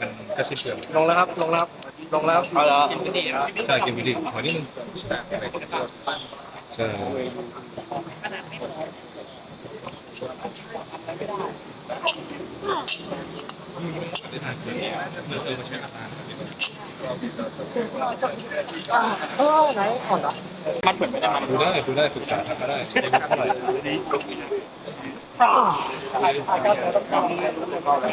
มันก็สิ้นเปลืองลงแล้วครับ ลงแล้วครับลงแล้วเอาละกินไม่ดีแล้วใช่กินไปดิขอนิดนึงใช่ได้ทานเมื่อเออมาใช้อาหารมันเหมือนไม่ได้มันดูได้ดูได้ปรึกษาทางก็ได้ไม่รู้เท่าไหร่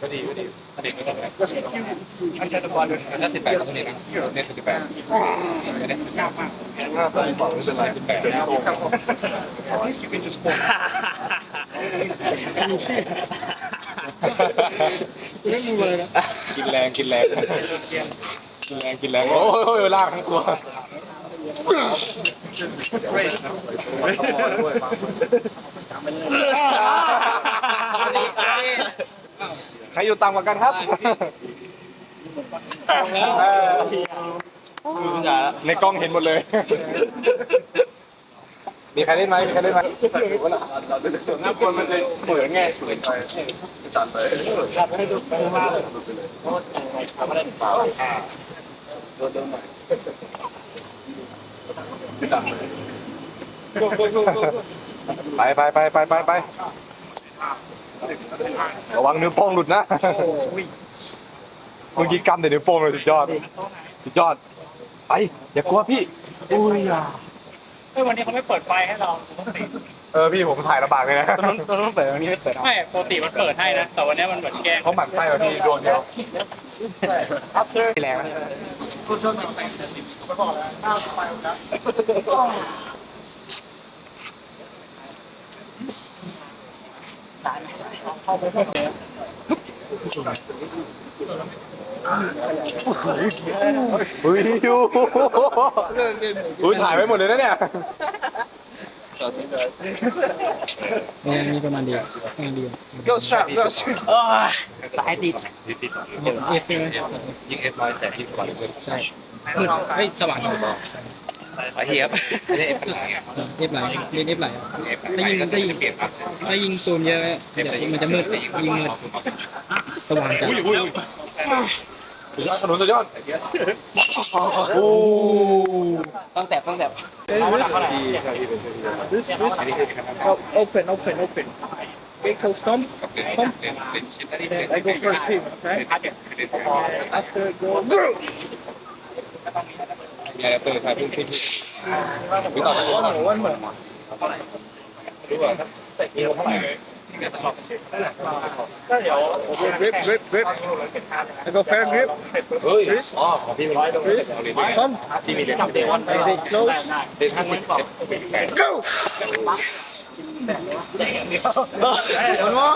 ก็ดีก็ดีเด็กก็ต้องอันใช้ตะบอลด้วยถ้าสิบแปดก็ต้องเรียนะเนี่ยสิบแปดไม่ได้ยากมากถ้าต้องบอกไม่เป็นไรสิบแปด At least you can just hold เล่นมือเลยนะกินแรงกินแรงกินแรงกินแรงโอ้ยลากทั้งตัว ใครอยู่ต่ำกว่ากันครับในกล้องเห็นหมดเลย มีใครเล่นไหมมีใครเล่นไหมน่ากลัวมันจะเปิดไงสวยไปไปไปไปไปไป ระวังนิ้วโป้งหลุดนะเมื่อกี้กำแต่นิ้วโป้งเลยสุดยอดสุดยอดไปอย่ากลัวพี่อุ้ยอะเฮ้ยวันนี้เขาไม่เปิดไฟให้เราปกติเออพี่ผมถ่ายลำบากเลยนะตอนนั้นตอนนั้นเปิดตรงนี้ไม่เปิดไม่ปกติมันเปิดให้นะแต่วันนี้มันเหมือนแกล้งเขาหมั่นไส้แบบพี่โดนเดียวแรงนะอุ้ ยยูอุ้ยถ่ายไว้หมดเลยนะเนี่ยเนี่ยมีประมาณเดียวประมาณเดียว go strap go strap ตายติดที่ที่สองเอฟเฟกยิ่งเอฟร้อยแสนที่สว่างเลยใช่มืดเฮ้ยสว่างอยู่ ไอเฮียบไม่ได้เอฟเป็นไรอะเอฟไหลเล่นเอฟไหลเอฟได้ยิงได้ยิงเปลี่ยนครับถ้ายิงโซนเยอะเดี๋ยวมันจะมืดยิงมืดสว่างจัดอุ้ยอุ้ยสุดยอดขนุนสุดยอดโอ้ต้องแตะต้องแตะ This, this, oh, open, open, open. Okay, close thumb. เล่นเล่นเล่นชิ้นนี้ I go first here, okay? After go. มีอะไรเปิดใช่พี่พี่พี่ต่อไป One more, one more. รู้ป่ะถ้าเตะเกี่ยวเท่าไหร่ที่จะสำหรับก็เดี๋ยว Okay, grip, grip, grip. I go fair grip. เฮ้ย Wrist, อ๋อของพี่เป็น wrist, thumb. พี่มีเหรียญเด One, I go close. เดนห้าสิบเอฟแปด Go! One more.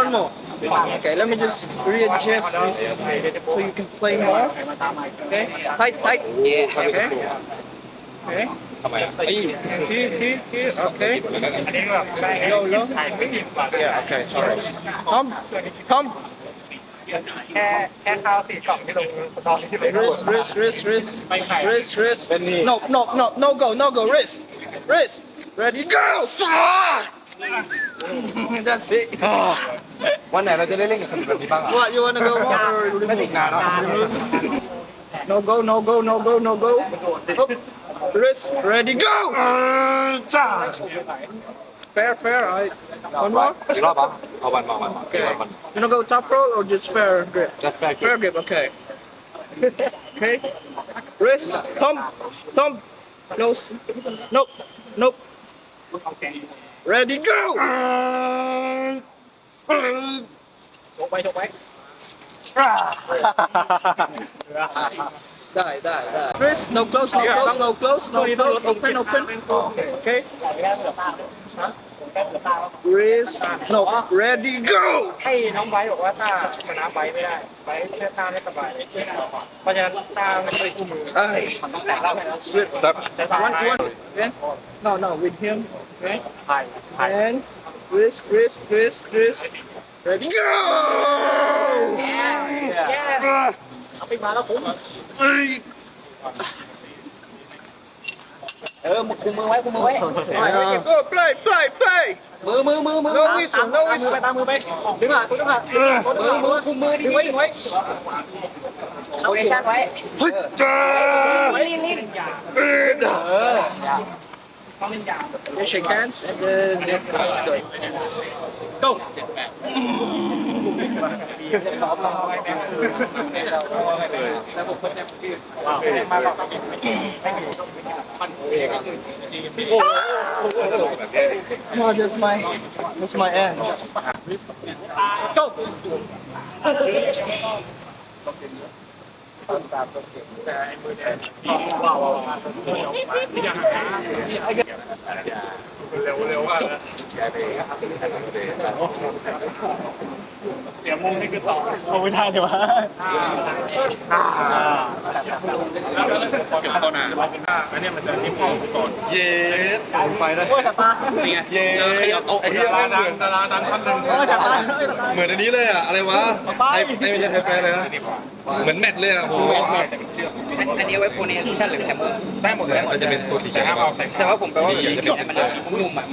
One more. Okay, let me just readjust this so you can play more. Okay, tight, tight. Yeah. Okay. Okay. ทำไมอะไอ้ Here, here, here. Okay. อันนี้แบบแป้ง Low, low. ไทยไม่กินฝัน Yeah. Okay. Sorry. Thumb, thumb. แค่แค่ข้าวสี่กล่องที่ลงสตอรี่ที่ไป Wrist, wrist, wrist, wrist. Wrist, wrist. No, no, no, no go, no go. Wrist, wrist. Ready, go! That's it. วันไหนเราจะได้เล่นกับขนุนแบบนี้บ้างอ่ะ What you wanna go more? or remove? No go, no go, no go, no go. Up. Wrist, ready, go! Fair, fair. I. One more. อีกรอบปะเอาวันมาวัน Okay. You wanna go top roll or just fair grip? จัดแฟร์ Fair grip, okay. Okay. Wrist, thumb, thumb, close. Nope, nope. Ready, go! ชกไว้ชกไว้ Die, die, die. Wrist, no close, no close, no close, no close. Open, open. Okay. แก้เหลือตาแก้เหลือตา Wrist, no. Ready, go! ให้น้องไบร์ทบอกว่าตาชนะไบร์ทไม่ได้ไบร์ทเชื่อตาไม่สบายเลยเพราะฉะนั้นตาไม่เคยคู่มือ Aye. มันต้องแต่เรา Slip. ครับแต่ตา One, one. Again. No, no, with him. Okay. ไทยไทย And wrist, wrist, wrist, wrist. Ready, go! Yeah. เอาไปมาแล้วผมเออมึงคุมมือไว้คุมมือไว้ Alright, go, play, play, play. มือมือมือมือ No whistle, no ตามมือ whistle. ไปตามมือไปดึงอะดึงอะมือมือคุมมือดึดีงไว้ ดึงไว้โพซิชั่นไว้ Ja. ลิ้นลิ้น Okay, shake hands and then yeah, go. Go. มาบอก Come on, that's my that's my end. Go. ไอ้ เดี๋ยวมุมนี่คือต่อเขาไม่ได้เลยวะเย็ดโอ้ยสตาร์เย็ดไอ้เหี้ยแม่งเหมือนดาราดังท่านหนึ่งโอ้ยสตาร์เหมือนอันนี้เลยอะอะไรวะไอ้ไอ้ไม่ใช่ไทยแฟนเลยนะเหมือนแมทเลยอะโอ้โหอั นนี้ไว้โพซิชั่นหรือแคมเมอร์ได้หมดใช่มันจะเป็นตัวสีเขียวแต่ว่าผมแปลว่าสีเขียวมันนุ่มอะ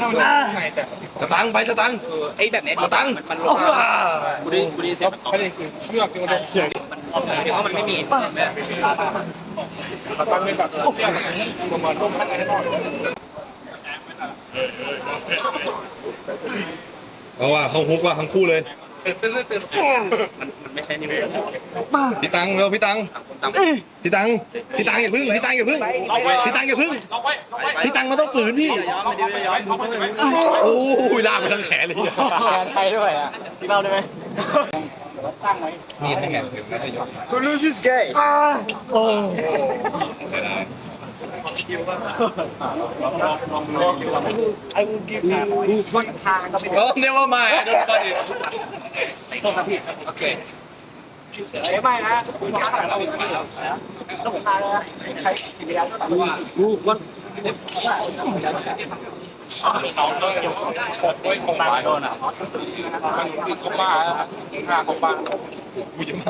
สตังค์ไปสตังค์ไอ้แบบนี้สตังค์มันลงกูดีกูดีเซ็ตเชือกที่มันเชือกถึงว่ามันไม่มีตั้งเป็นแบบเชือกประมาณต้มขั้นให้ทอดเอาว่าเขาฮุกว่าทั้งคู่เลย เสร็จเต้นเต้นมันไม่ใช่นี่เว้ยพี่ตังค์เร็วพี่ตังค์พี่ตังค์พี่ตังค์อย่าพึ่งพี่ตังค์อย่าพึ่งพี่ตังค์อย่าพึ่งล็อกไว้ล็อกไว้พี่ตังค์มันต้องฝืนพี่โอ้ยลากไปทั้งแขนเลยเนี่ยแขนไทยด้วยอะพี่เล่าได้ไหมนี่เป็นไง Who loses gay? เสียดายโอ้เนี่ยว่าไม่เอ้ยไม่นะคุณพาตัดเอาอีกทีแล้วต้องพาเลยใช้กิริยาก็ตัดว่าน้องเลยฉกไว้ฉกมาโดนอะมันคือเขาบ้าฆ่าเขาบ้ากูจะมา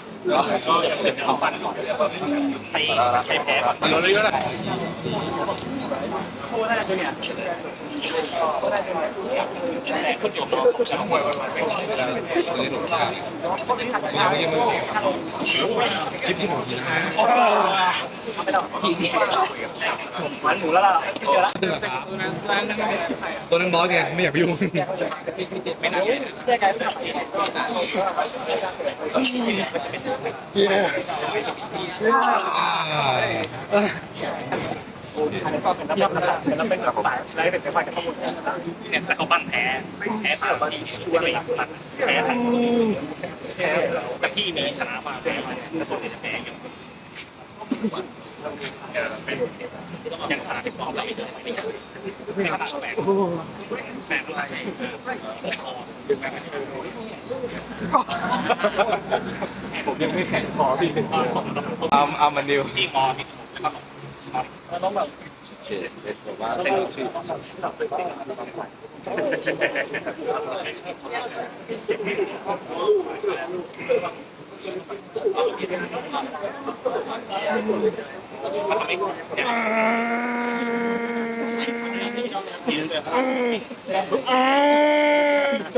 นเตะ Yeah. One strike. ใครแพ้เราเลยก็ได้โชว์หน้าตัวเนี่ยคนอยู่จะมวยมันมันเป็นคลิปที่ผมกินหวานหมูแล้วล่ะเจอละตัวนั้นบอสไงไม่อยากไปยุ่งแยกกันไม่ทำยับนะแล้วเป็นแบบฝ่ายไล่เป็นฝ่ายกับข้อมูลเนี่ยแต่เขาปั้นแพ้แพ้ผ่านที่ตัวไม่ปั้นแพ้ผ่านแพ้แต่พี่มีชนะมาแพ้มาแต่ส่วนใหญ่แพ้ยังเป็นยังชนะที่ปอมเราไม่ได้ไม่ใช่ไม่ขนาดแสนแสนอะไร ผมยังไม่แข็งพอพี่อัมอัมมันนิวพี่มอพี่ต้องแบบใช้ชื่อ ทีนึง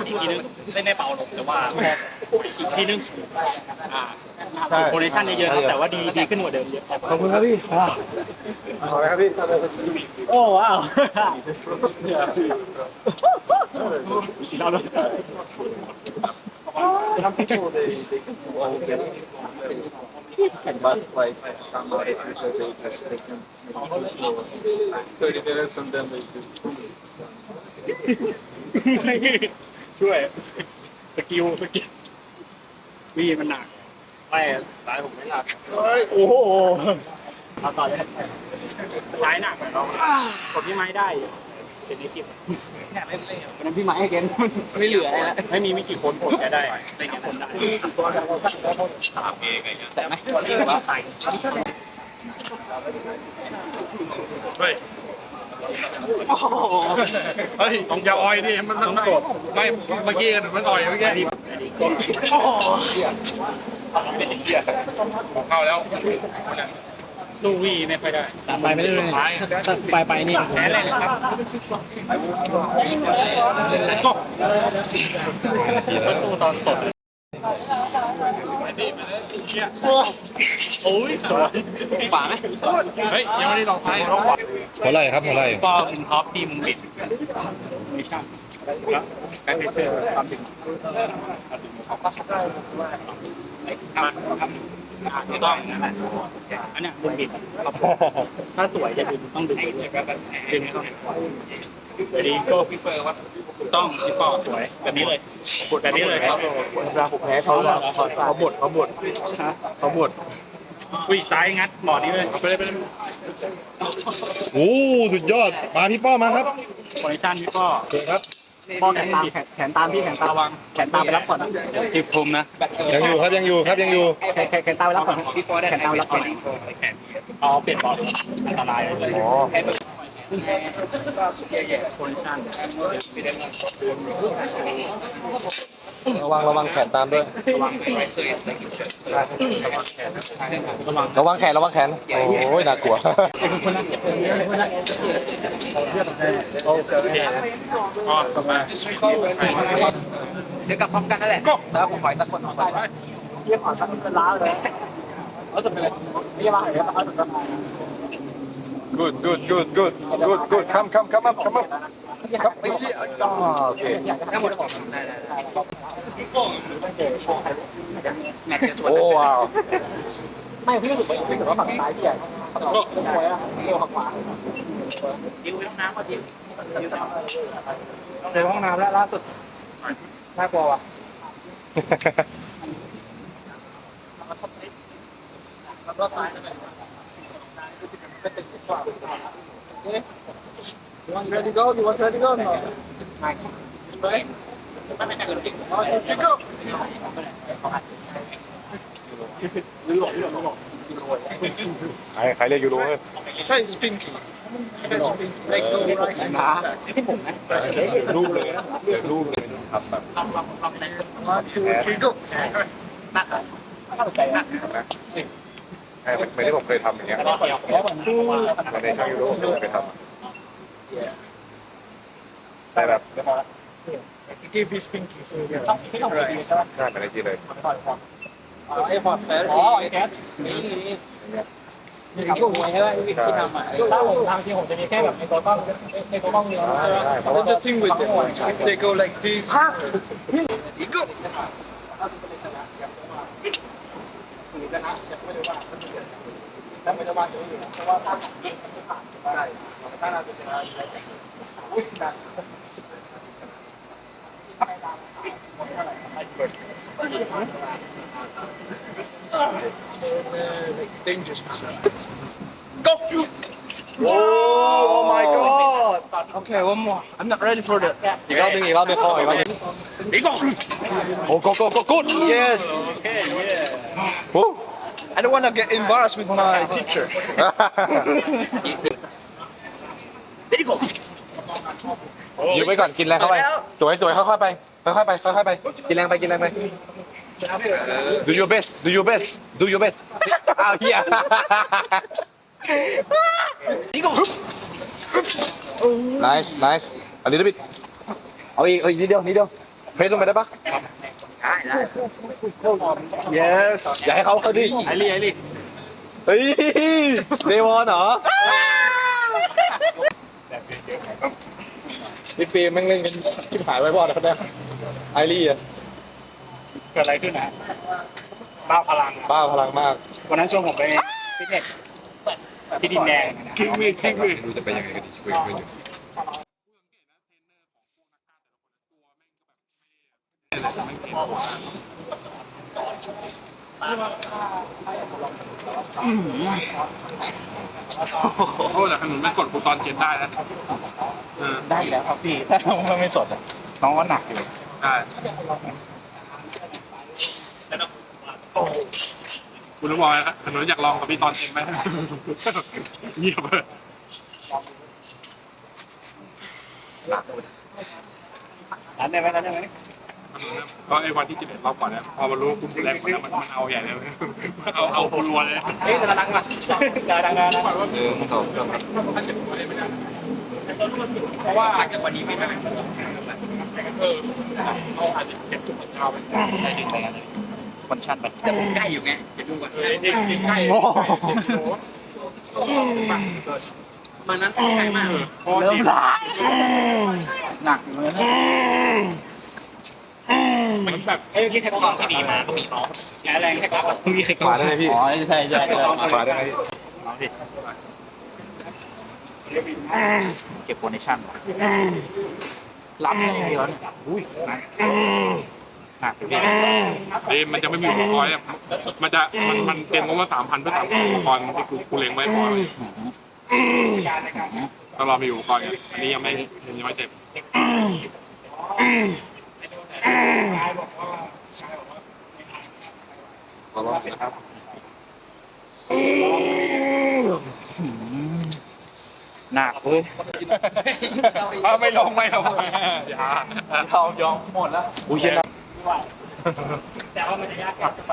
อีกทีนึงไม่ได้เป่าลงแต่ว่าอีกทีนึงอ่าโปรดักชั่นเยอะๆครับแต่ว่าดีดีขึ้นกว่าเดิมเยอะขอบคุณครับพี่ขอเลยครับพี่โอ้ว้าวเราเลย Some people they But like some other people they just they can maybe just go 30 minutes and then they just ช่วย สกิลสกิลวีมันหนัก ไม่สายผมไม่หนักโอ้โหเอาต่อเลยสายหนักเรากดที่ไม้ได้ เป็นลิขิตวันนั้นพี่มาให้แกไม่เหลืออะไรแล้วไม่มีไม่กี่คนผมจะได้อะไรเงี้ยคนได้แต่ไหมว่าใส่เฮ้ยเฮ้ยอย่าออยดิมันมันกดไม่เมื่อกี้มันอ่อยเมื่อกี้เข้าแล้ว สู้วีไม่ค่อยได้ตัดไฟไม่ได้เลยตัดไฟไปนี่แพ้เลยครับก็สู้ตอนสดโอ้ยสวยป่าไหมเฮ้ยยังไม่ได้ลองไฟหัวไหล่ครับหัวไหล่ป้อมึงท็อปดีมึงบิดไม่ใช่แบ็คเซอร์ทำถึง ถูกต้องอันเนี้ยดึงบิดถ้าสวยจะดึงต้องดึงดึงเข้าดีก็พี่เฟอร์ว่าถูกต้องพี่ป้อสวยแบบนี้เลยแบบนี้เลยครับเวลาผมแพ้เขาเขาหมดเขาหมดเขาหมดอุ้ยซ้ายงัดหมอนี้เลยไปเลยไปเลยโอ้สุดยอดมาพี่ป้อมาครับคอนดิชั่นพี่ป้อโอเคครับ ป้อแขนตามแขนตามพี่แขนตามระวัง แขนตามไปรับก่อนสิบภูมินะยังอยู่ครับยังอยู่ครับยังอยู่แขนแขนตามไปรับก่อนแขนตามไปรับก่อนอ๋อเปลี่ยนบอลอันตรายเลยอ๋อคอนดิชั่น ระวังระวังแขนตามด้วย ระวังระวังแขนระวังแขน โอ้ยน่ากลัวอ๋อต่อมาเดี๋ยวกลับพร้อมกันนั่นแหละแล้วผมขออีกสักคนสองคนเยี่ยมขอสักเป็นล้าเลยเอาสุดไปเลยไม่ยามาหายแล้วเอาสุดก็มา good good good good good good come come come up come up ครับอ๋อโอเคถ้าหมดของได้ได้แมตช์จะถวโอ้ว้าวไม่พี่รู้สึกว่ารู้สึกว่าฝั่งซ้ายพี่อะฝั่งขวาสวยอะเร็วฝั่งขวายิ้วน้ำก็ยิ้วในห้องน้ำแล้วล่าสุดน่ากลัวว่ะรอบซ้ายใช่ไหม You want ready to go? You want ready to go? No. Ready? Okay, go. ใครใครเรียกยูโรเฮ้ย Try and spin. Try and spin. Like go right and left. รูปเลยนะเดี๋ยวรูปเลยทำแบบ One, two, three, go. ใช่ไม่ได้ผมเคยทำอย่างเงี้ยในช่างยูโรผมเคยทำ ใช่แบบ Give his pinky. So yeah. ใช่ไปในที่เลยไอ้พอร์ตแฟร์อ๋อไอ้แคทนี่นี่ทำมวยใช่ไหมที่ทำอะถ้าผมทำจริงผมจะมีแค่แบบในตัวกล้องในตัวกล้องเดียวใช่ใช่เพราะว่า But the thing with them, if they go like this, you go. like dangerous position. Go! Oh, my god! Okay, one more. I'm not ready for that. อีกรอบหนึงอีกรอบหนึงเข้าอีกรอบหนึงโอ้โกโกโกกูด Yes. โอ้ I don't want to get embarrassed with my teacher. ยืมไว้ก่อนกินแรงเข้าไป สวยสวยค่อยๆไปค่อยๆไปค่อยๆไป กินแรงไปกินแรงไป do your best do your best do your best อ้าวเฮีย nice nice อันนี้บิดเอาอีกเอาอีกนิดเดียวนิดเดียวเพรสลงไปได้ปะ Yes. อย่าให้เขาเขาดิไอรีไอรีเฮ้ยเดวอนเหรอพี่ฟิล์มแม่งเล่นกันชิบหายไว้บอดแล้วเนี่ยไอรีอะเกิดอะไรขึ้นนะบ้าพลังบ้าพลังมาก วันนั้นช่วงผมไปฟิตเนสที่ดินแดง คิงมีคิงมีดูจะไปยังไงกันดีคุยคุยอยู่โอ้แต่ขนุนไม่กดกู ตอนเจ็ดได้นะได้อยู่แล้วครับพี่ ถ้าน้องไม่สดอะน้องก็หนักอยู่ใช่คุณรู้บอกไหมครับหนูอยากลองกับพี่ตอนเองไหม เงียบเลยร้านได้ไหมร้านได้ไหม เพราะไอ้วันที่ 11รอบก่อนเนี่ยพอมันรู้ว่าคุณแรงกว่านั้นมันมันเอาใหญ่เลยมันเอาเอารัวเลยเฮ้ยดังๆมาดังๆดังๆหนึ่งสองสามเพราะว่าพักจากวันนี้ไม่ได้เอาอาจจะเก็บจุดยาวไปได้ดึงไปอะไรคนชัดไปแต่ผมใกล้อยู่ไงเดี๋ยวดูก่อนเองเองใกล้มันนั้นใกล้มากเริ่มละหนักอยู่เลยนะ เหมือนแบบเอ้ยเมื่อกี้เทคนิคที่ดีมาก็มีน้องแรงแรงเทคนิคมีใครขวาได้ไหมพี่อ๋อใช่ใช่ใช่ขวาได้ไหมพี่เก็บโพซิชั่นรับได้อย่างเดียวเนี่ยอุ้ยหนักหนักอยู่พี่เอ้มันจะไม่มีอุปกรณ์เนี่ยมันจะมันมันเตรียมงบมาสามพันเพื่อสามอุปกรณ์ที่กูกูเล็งไว้พอเลยต้องรอมีอุปกรณ์กันอันนี้ยังไม่ยังไม่เต็มขอลองนะครับหนักเว้ยไม่ลงไม่ลงอย่าเรายอมหมดแล้วอุ้ยเย็นนะแต่ว่ามันจะยากกว่าไป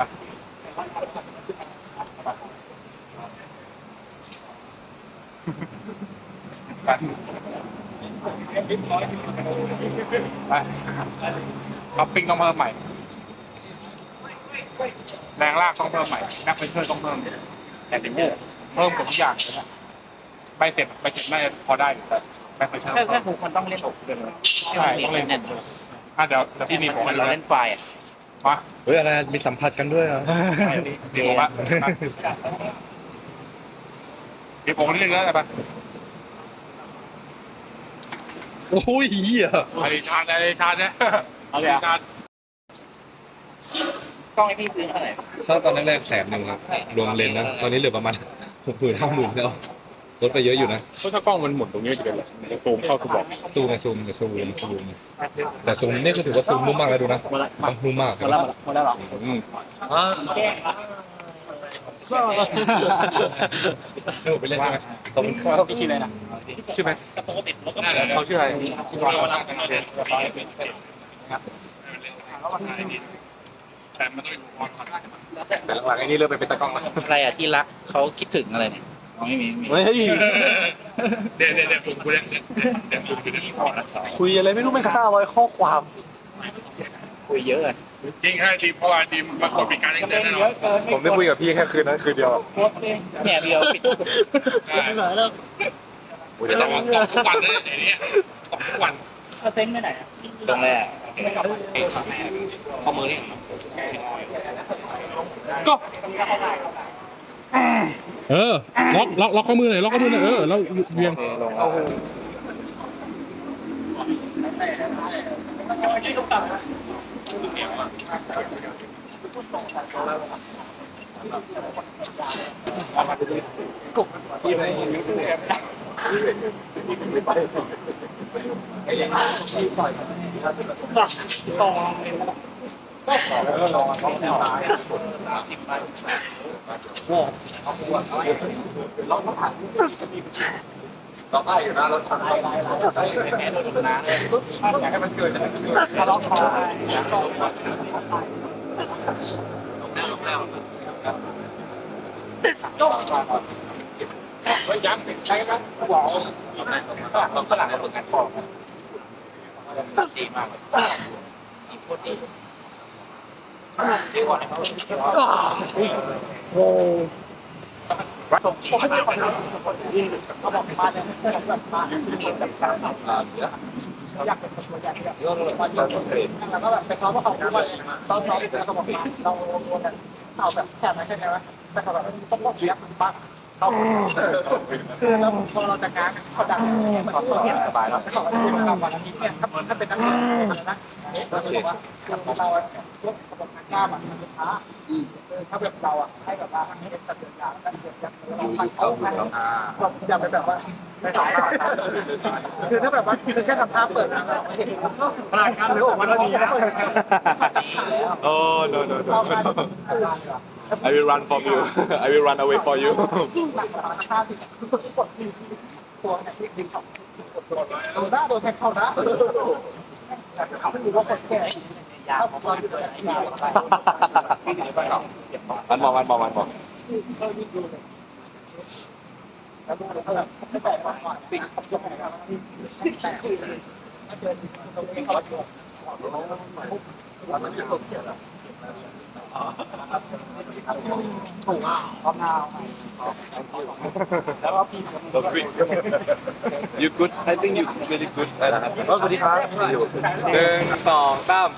ท็อปปิ้งต้องเพิ่มใหม่ แรงลากต้องเพิ่มใหม่แบ็คเพนเชอร์ต้องเพิ่ม แต่เป็นเยอะเพิ่มหมดทุกอย่างเลยนะใบเสร็จใบเสร็จน่าจะพอได้อยู่แต่แบ็คเพนเชอร์แค่แค่ผมมันต้องเล่นอกเดินเลยใช่ต้องเล่นอะเดี๋ยวเดี๋ยวพี่มีผมมันมาเราเล่เล่นนไฟอะมาเฮ้ยอะไรมีสัมผัสกันด้วยเหรอเดี๋ยวผมว่าเดี๋ยวผมนิดนึงแล้วกันปะโอ้ยเหี้ยอริชาร์ดอริชาร์ดเนี่ย เอาเลยอะชาร์ดกล้องให้พี่ซื้อเท่าไหร่ ถ้าตอนแรกๆแสนหนึ่งครับ รวมเลนส์นะ ตอนนี้เหลือประมาณหกหมื่นห้าหมื่นแล้วลดไปเยอะอยู่นะเพราะถ้ากล้องมันหมุนตรงนี้จะเป็นอะไรมันจะซูมเข้าทุกบอกซูมไงซูมแต่ซูมซูมแต่ซูมนี่คือถือว่าซูมนุ่มมากเลยดูนะนุ่มมากหมดแล้วหมดแล้วหรออืมให้ผมไปเล่นใช่ไหมขอบคุณครับพี่ชื่ออะไรนะชื่อไหมแต่ปกติรถก็เขาชื่ออะ ไรแต่มันต้องมีอุปกรณ์ก่อนแต่หลังๆไอ้นี่เริ่มไปเป็นตากล้องแล้วอะไรอะที่รักเขาคิดถึงอะไรเนี่ยไม่มีเฮ้ยเดี๋ยวเดี๋ยวเดี๋ยวผมกูเล่นเดี๋ยวเดี๋ยวผมอยู่ในนี้คุยอะไรไม่รู้ไม่ค่าร้อยข้อความคุยเยอะจริงฮะดีเพราะว่าดีมากดมีการเล่นเต้นแน่นอนผมได้คุยกับพี่แค่คืนนั้นคืนเดียวแม่เดียวปิดใช่เดี๋ยวต้องส่งทุกวันเลยไอ้เนี่ยส่งทุกวันเซ็นไม่ไหนตรงแรก ข้อมือนี่เออ ล็อก ล็อก ล็อกข้อมือหน่อย ล็อกข้อมือหน่อย เออ แล้วเวียงลงแล้วเราได้อยู่นะรถถังแม่โดนน้ำเลยให้มันเกิดทะเลาะคอเฮ้ ยยังใช้กันว้าวต้องขนาดในฝึกงานฟอร์มดีมากมีโคตรดีดีกว่าในเขาส่งที่มาเขาบอกมาเลยมามีแบบสามอยากเป็นคนใหญ่อยากมาจนแล้วก็แบบไปซ้อมว่าเขาพูดว่าซ้อมซ้อมแล้วเขาบอกมาเราวนกันเอาแบบแค่นั้นใช่ไหมแต่เขาแบบต้องต้องเชียร์บ้าง เขาคือเราพอเราจะการเขาดังเขาเห็นสบายแล้วเขาก็ดูกับวันนี้เนี่ยถ้าถ้าเป็นนักเรียนนะก็คือว่าเรายกกระบวนการกล้ามอะมันจะช้าถ้าแบบเราอะให้แบบว่าให้เป็นตัดเดือนยาวแล้วเดือนยาวเราฟันเขาไปอย่าไปแบบว่าไม่ทำท่าคือถ้าแบบว่าคือแค่ทำท่าเปิดนะเราไม่เห็นพลังการเร็วออกมาแล้วดีนะโอ้ no no no I will run from you I will run away for you หลักท่าที่กดที่ตัวเนี่ยที่ดึงเขาโดนหน้าโดนแทงเข้านะเขาไม่รู้ว่าคนแก่ยาวของเราอยู่เลยยาวมันมองมันมองมันมองแล้วดูแล้วแบบไม่แปลกมากปิด สมองแต่เดินตรงนี้เขาจะเราจะตกเกี่ยวกับความงาม so quick you good I think you very good สวัสดีครับ หนึ่งสองสาม